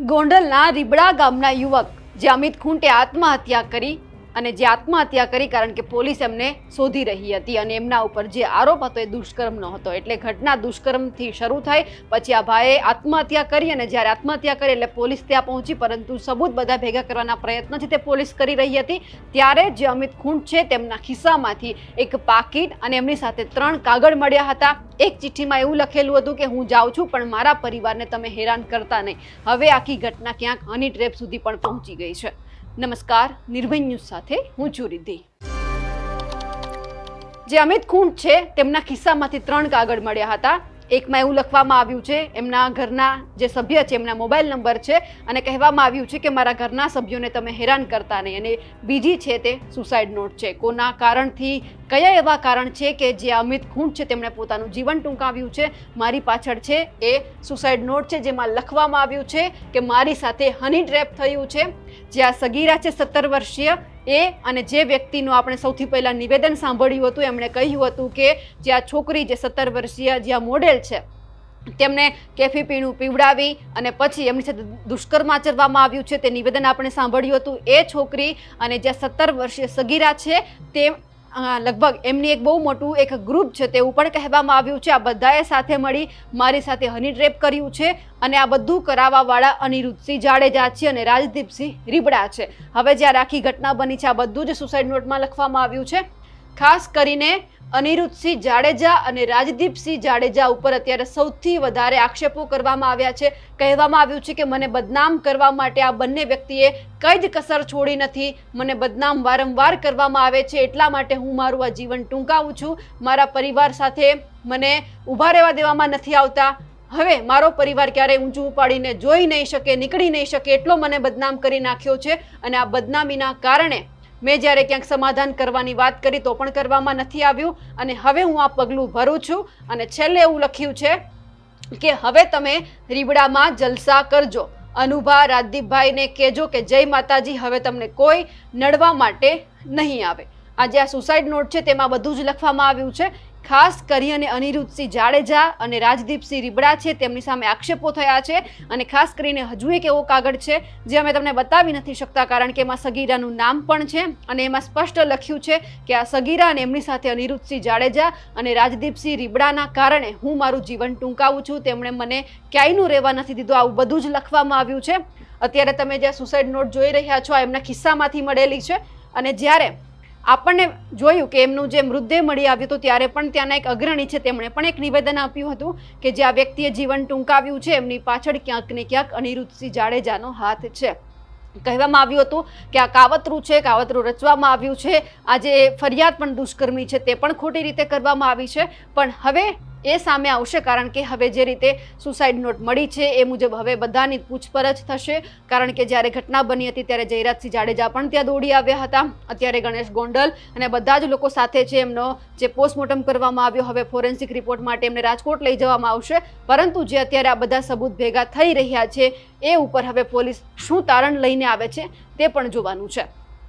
ગોંડલના રીબડા ગામના યુવક જે અમિત ખૂંટે આત્મહત્યા કરી અને જે આત્મહત્યા કરી કારણ કે પોલીસ એમને શોધી રહી હતી અને એમના ઉપર જે આરોપ હતો એ દુષ્કર્મનો હતો એટલે ઘટના દુષ્કર્મથી શરૂ થઈ, પછી આ ભાઈએ આત્મહત્યા કરી અને જ્યારે આત્મહત્યા કરી એટલે પોલીસ ત્યાં પહોંચી, પરંતુ સબૂત બધા ભેગા કરવાના પ્રયત્નથી તે પોલીસ કરી રહી હતી. ત્યારે જે અમિત ખૂંટ છે તેમના ખિસ્સામાંથી એક પાકીટ અને એમની સાથે ત્રણ કાગળ મળ્યા હતા. એક ચિઠ્ઠીમાં એવું લખેલું હતું કે, હું જાઉં છું, પણ મારા પરિવારને તમે હેરાન કરતા નહીં. હવે આખી ઘટના ક્યાંક હની ટ્રેપ સુધી પણ પહોંચી ગઈ છે. નમસ્કાર, નિર્ભય ન્યૂઝ સાથે હું છું રિદ્ધિ. જે અમિત ખૂંટ છે, તેમના ખિસ્સામાંથી ત્રણ કાગળ મળ્યા હતા. એકમાં એવું લખવામાં આવ્યું છે, એમના ઘરના જે સભ્ય છે, એમના મોબાઈલ નંબર છે, અને કહેવામાં આવ્યું છે કે મારા ઘરના સભ્યોને તમે હેરાન કરતા નહીં. અને બીજી છે તે સુસાઇડ નોટ છે. કોના કારણથી, કયા એવા કારણ છે કે જે અમિત ખૂંટ છે, તેમણે પોતાનું જીવન ટૂંકાવ્યું છે? મારી પાછળ છે એ સુસાઇડ નોટ છે, જેમાં લખવામાં આવ્યું છે કે મારી સાથે હની ટ્રેપ થયું છે. જે આ સગીરા છે, સત્તર વર્ષીય એ અને જે વ્યક્તિનું આપણે સૌથી પહેલાં નિવેદન સાંભળ્યું હતું, એમણે કહ્યું હતું કે જે આ છોકરી જે સત્તર વર્ષીય જે આ મોડેલ છે, તેમને કેફી પીણું પીવડાવી અને પછી એમની સાથે દુષ્કર્મ આચરવામાં આવ્યું છે તે નિવેદન આપણે સાંભળ્યું હતું. એ છોકરી અને જે સત્તર વર્ષીય સગીરા છે, તે લગભગ એમની એક બહુ મોટું એક ગ્રુપ છે તેવું પણ કહેવામાં આવ્યું છે. આ બધાએ સાથે મળી મારી સાથે હની ટ્રેપ કર્યું છે અને આ બધું કરાવવાવાળા અનિરુદ્ધસિંહ જાડેજા છે અને રાજદીપસિંહ રીબડા છે. હવે જ્યારે આખી ઘટના બની છે, આ બધું જ સુસાઇડ નોટમાં લખવામાં આવ્યું છે. ખાસ કરીને અનિરુદ્ધસિંહ જાડેજા અને રાજદીપસિંહ જાડેજા ઉપર અત્યારે સૌથી વધારે આક્ષેપો કરવામાં આવ્યા છે. કહેવામાં આવ્યું છે કે મને બદનામ કરવા માટે આ બંને વ્યક્તિએ કઈ જ કસર છોડી નથી. મને બદનામ વારંવાર કરવામાં આવે છે. એટલા માટે હું મારું આ જીવન ટૂંકાવું છું. મારા પરિવાર સાથે મને ઊભા રહેવા દેવામાં નથી આવતા. હવે મારો પરિવાર ક્યારેય ઊંચું ઉપાડીને જોઈ નહીં શકે, નીકળી નહીં શકે એટલો મને બદનામ કરી નાખ્યો છે. અને આ બદનામીના કારણે મેં જ્યારે ક્યાંક સમાધાન કરવાની વાત કરી તો પણ કરવામાં નથી આવ્યું અને હવે હું આ પગલું ભરું છું અને છેલ્લે એવું લખ્યું છે કે હવે તમે રીબડામાં જલસા કરજો. અનુભા રાજદીપભાઈને કહેજો કે જય માતાજી, હવે તમને કોઈ નડવા માટે નહીં આવે. આ જે આ સુસાઇડ નોટ છે તેમાં બધું જ લખવામાં આવ્યું છે. ખાસ કરી અને અનિરુદ્ધસિંહ જાડેજા અને રાજદીપસિંહ રીબડા છે, તેમની સામે આક્ષેપો થયા છે અને ખાસ કરીને હજુ એક એવો કાગળ છે, જે અમે તમને બતાવી નથી શકતા કારણ કે એમાં સગીરાનું નામ પણ છે અને એમાં સ્પષ્ટ લખ્યું છે કે આ સગીરા અને એમની સાથે અનિરુદ્ધસિંહ જાડેજા અને રાજદીપસિંહ રીબડાના કારણે હું મારું જીવન ટૂંકાવું છું. તેમણે મને ક્યાંયનું રહેવા નથી દીધું. આવું બધું જ લખવામાં આવ્યું છે. અત્યારે તમે જે સુસાઇડ નોટ જોઈ રહ્યા છો એમના ખિસ્સામાંથી મળેલી છે અને જ્યારે આપણને જોયું કે એમનું જે મૃતદેહ મળી આવ્યું હતું ત્યારે પણ ત્યાંના એક અગ્રણી છે તેમણે પણ એક નિવેદન આપ્યું હતું કે જે આ વ્યક્તિએ જીવન ટૂંકાવ્યું છે, એમની પાછળ ક્યાંક ને ક્યાંક અનિરુદ્ધસિંહ જાડેજાનો હાથ છે. કહેવામાં આવ્યું હતું કે આ કાવતરું છે, કાવતરું રચવામાં આવ્યું છે. આ જે ફરિયાદ પણ દુષ્કર્મી છે, તે પણ ખોટી રીતે કરવામાં આવી છે. પણ હવે એ સામે આવશે કારણ કે હવે જે રીતે સુસાઇડ નોટ મળી છે એ મુજબ હવે બધાની પૂછપરછ થશે. કારણ કે જ્યારે ઘટના બની હતી ત્યારે જયરાજસિંહ જાડેજા પણ ત્યાં દોડી આવ્યા હતા. અત્યારે ગણેશ ગોંડલ અને બધા જ લોકો સાથે છે એમનો જે પોસ્ટમોર્ટમ કરવામાં આવ્યો, હવે ફોરેન્સિક રિપોર્ટ માટે એમને રાજકોટ લઈ જવામાં આવશે. પરંતુ જે અત્યારે આ બધા સબૂત ભેગા થઈ રહ્યા છે, એ ઉપર હવે પોલીસ શું તારણ લઈને આવે છે, તે પણ જોવાનું છે.